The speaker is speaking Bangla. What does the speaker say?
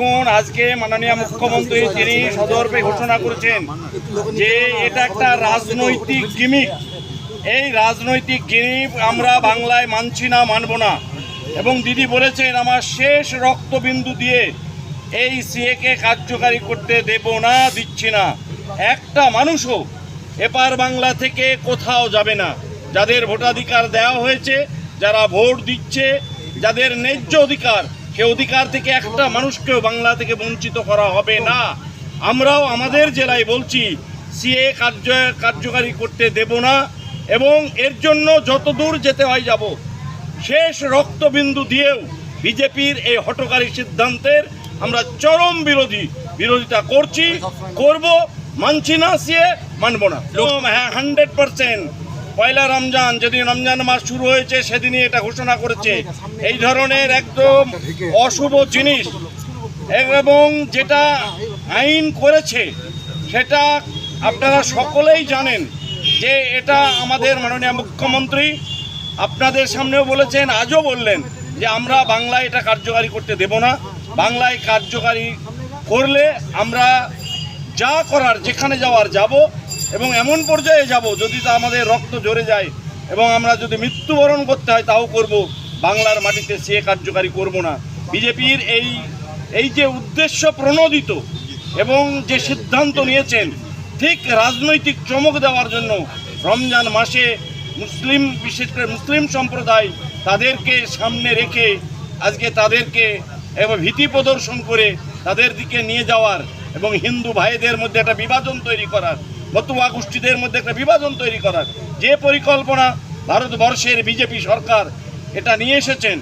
দেখুন আজকে মাননীয় মুখ্যমন্ত্রী তিনি সদর্পে ঘোষণা করেছেন যে এটা একটা রাজনৈতিক গিমিক এই রাজনৈতিক গিমিক আমরা বাংলায় মানছি না, মানব না। এবং দিদি বলেছেন, আমার শেষ রক্তবিন্দু দিয়ে এই সিএকে কার্যকারী করতে দেব না, দিচ্ছি না। একটা মানুষও এপার বাংলা থেকে কোথাও যাবে না। যাদের ভোটাধিকার দেওয়া হয়েছে, যারা ভোট দিচ্ছে, যাদের ন্যায্য অধিকার সে অধিকার থেকে একটা মানুষকেও বাংলা থেকে বঞ্চিত করা হবে না। আমরাও আমাদের জেলায় বলছি সিএ কার্য কার্যকারী করতে দেব না এবং এর জন্য যত দূর যেতে হয় যাব। শেষ রক্তবিন্দু দিয়েও বিজেপির এই হটকারী সিদ্ধান্তের আমরা চরম বিরোধী বিরোধিতা করছি করব মানছি না সিয়ে মানব না। হ্যাঁ হান্ড্রেড পার্সেন্ট পয়লা রমজান, যেদিন রমজান মাস শুরু হয়েছে, সেদিনই এটা ঘোষণা করেছে। এই ধরনের একদম অশুভ জিনিস। এবং যেটা আইন করেছে, সেটা আপনারা সকলেই জানেন যে এটা আমাদের মাননীয় মুখ্যমন্ত্রী আপনাদের সামনেও বলেছেন, আজও বললেন যে আমরা বাংলায় এটা কার্যকারী করতে দেব না। বাংলায় কার্যকারী করলে আমরা যা করার, যেখানে যাওয়ার যাব এবং এমন পর্যায়ে যাব যদি তা আমাদের রক্ত ঝরে যায় এবং আমরা যদি মৃত্যুবরণ করতে হয়, তাও করব। বাংলার মাটিতে সে কার্যকারী করব না। বিজেপির এই এই যে উদ্দেশ্য প্রণোদিত এবং যে সিদ্ধান্ত নিয়েছেন, ঠিক রাজনৈতিক চমক দেওয়ার জন্য রমজান মাসে মুসলিম, বিশেষ করে মুসলিম সম্প্রদায় তাদেরকে সামনে রেখে আজকে তাদেরকে এবং ভীতি প্রদর্শন করে তাদের দিকে নিয়ে যাওয়ার এবং হিন্দু ভাইদের মধ্যে একটা বিভাজন তৈরি করার মতুয়া গোষ্ঠীদের মধ্যে একটা বিভাজন তৈরি করার যে পরিকল্পনা ভারতবর্ষের বিজেপি সরকার এটা নিয়ে এসেছেন।